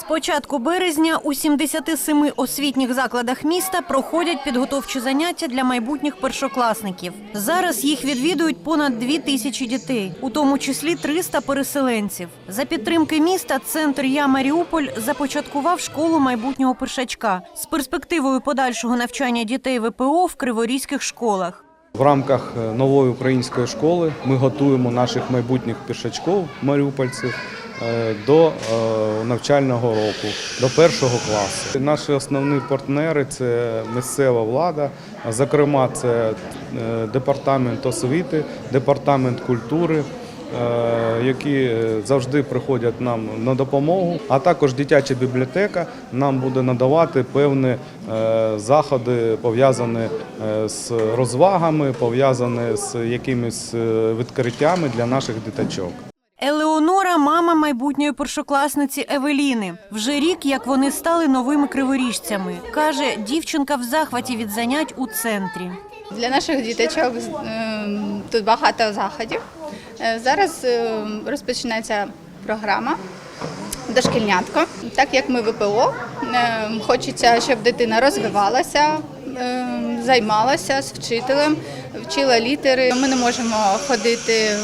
З початку березня у 77 освітніх закладах міста проходять підготовчі заняття для майбутніх першокласників. Зараз їх відвідують понад дві тисячі дітей, у тому числі 300 переселенців. За підтримки міста центр Я Маріуполь започаткував школу майбутнього першачка з перспективою подальшого навчання дітей ВПО в криворізьких школах. В рамках е, нової української школи ми готуємо наших майбутніх пішачків, маріупольців, до е, навчального року, до першого класу. Наші основні партнери це місцева влада, зокрема, це е, департамент освіти, департамент культури. е, Які завжди приходять нам на допомогу, а також дитяча бібліотека нам буде надавати певні е, заходи пов'язані е, з розвагами, пов'язані з якимись е, відкриттями для наших діточок. Майбутньої першокласниці Евеліни. Вже рік, як вони стали новими криворіжцями. Каже, дівчинка в захваті від занять у центрі. Для наших діточок ем, тут багато заходів. Е, Зараз ем, розпочинається програма Дошкільнятко. Так як ми ВПО, хочеться, щоб дитина розвивалася, займалася з вчителем, вчила літери. Ми не можемо ходити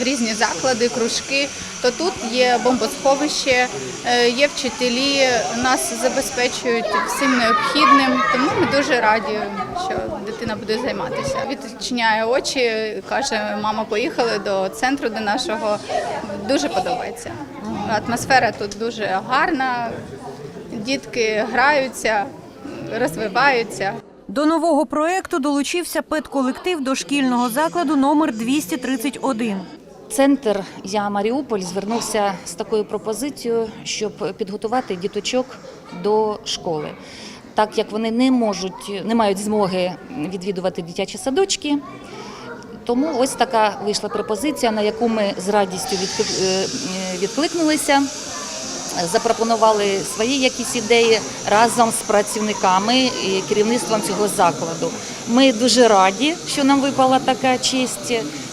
в різні заклади, кружки. То тут є бомбосховище, е, є вчителі, нас забезпечують всім необхідним. Тому ми дуже раді, що дитина буде займатися. Відчиняє очі, каже, мама, поїхали до центру до нашого. Дуже подобається. Атмосфера тут дуже гарна, дітки граються, розвиваються. До нового проекту долучився педколектив дошкільного закладу номер 231. Центр Я Маріуполь звернувся з такою пропозицією, щоб підготувати діточок до школи. Так як вони не можуть, не мають змоги відвідувати дитячі садочки. Тому ось така вийшла пропозиція, на яку ми з радістю е, е, відкликнулися, запропонували свої якісь ідеї разом з працівниками і керівництвом цього закладу. Ми дуже раді, що нам випала така честь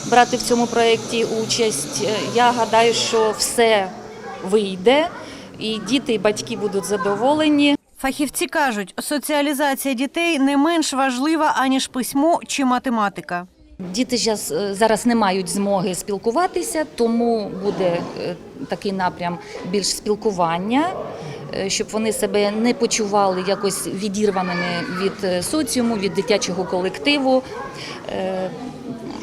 брати в цьому проєкті участь. Е, Я гадаю, що все вийде, і діти, і батьки будуть задоволені. Фахівці кажуть, соціалізація дітей не менш важлива аніж письмо чи математика. Діти е, зараз не мають змоги спілкуватися, тому буде е, такий напрям більш спілкування, щоб вони себе не почували якось відірваними від соціуму, від дитячого колективу.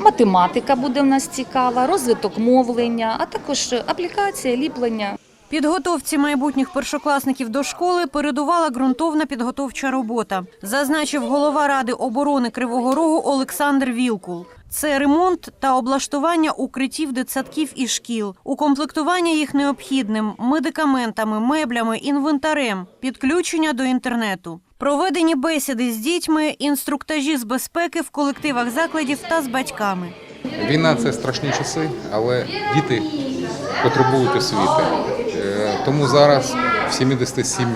Математика буде в нас цікава, розвиток мовлення, а також аплікація, ліплення. Підготовці майбутніх першокласників до школи передувала ґрунтовна підготовча робота, зазначив голова ради оборони Кривого Рогу Олександр Вілкул. Це ремонт та облаштування укриттів дитсадків і шкіл, укомплектування їх необхідним медикаментами, меблями, інвентарем, підключення до інтернету. Проведені бесіди з дітьми, інструктажі з безпеки в колективах закладів та з батьками. Війна це страшні часи, але діти потребують освіти. Е, Тому зараз в 77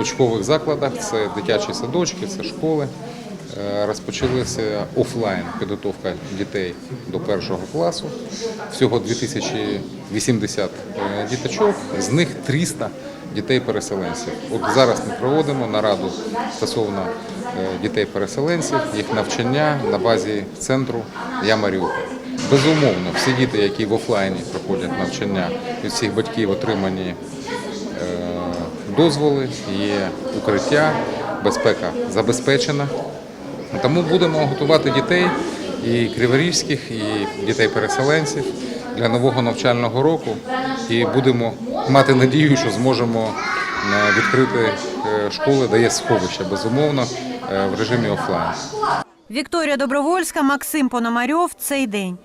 учбових закладах це дитячі садочки, це школи. е, Розпочалася офлайн підготовка дітей до першого класу. Всього 2080 е, діточок, з них 300 дітей-переселенців. От зараз ми проводимо нараду стосовно е, дітей-переселенців, їх навчання на базі центру Я Маріуполь. Безумовно, всі діти, які в офлайні проходять навчання, від всіх батьків отримані е, дозволи, є укриття, безпека забезпечена. Тому будемо готувати дітей і криворізьких, і дітей-переселенців для нового навчального року. І будемо мати надію, що зможемо е, відкрити е, школи, де є сховище, безумовно, е, в режимі офлайн. Вікторія Добровольська, Максим Пономарьов. Цей день.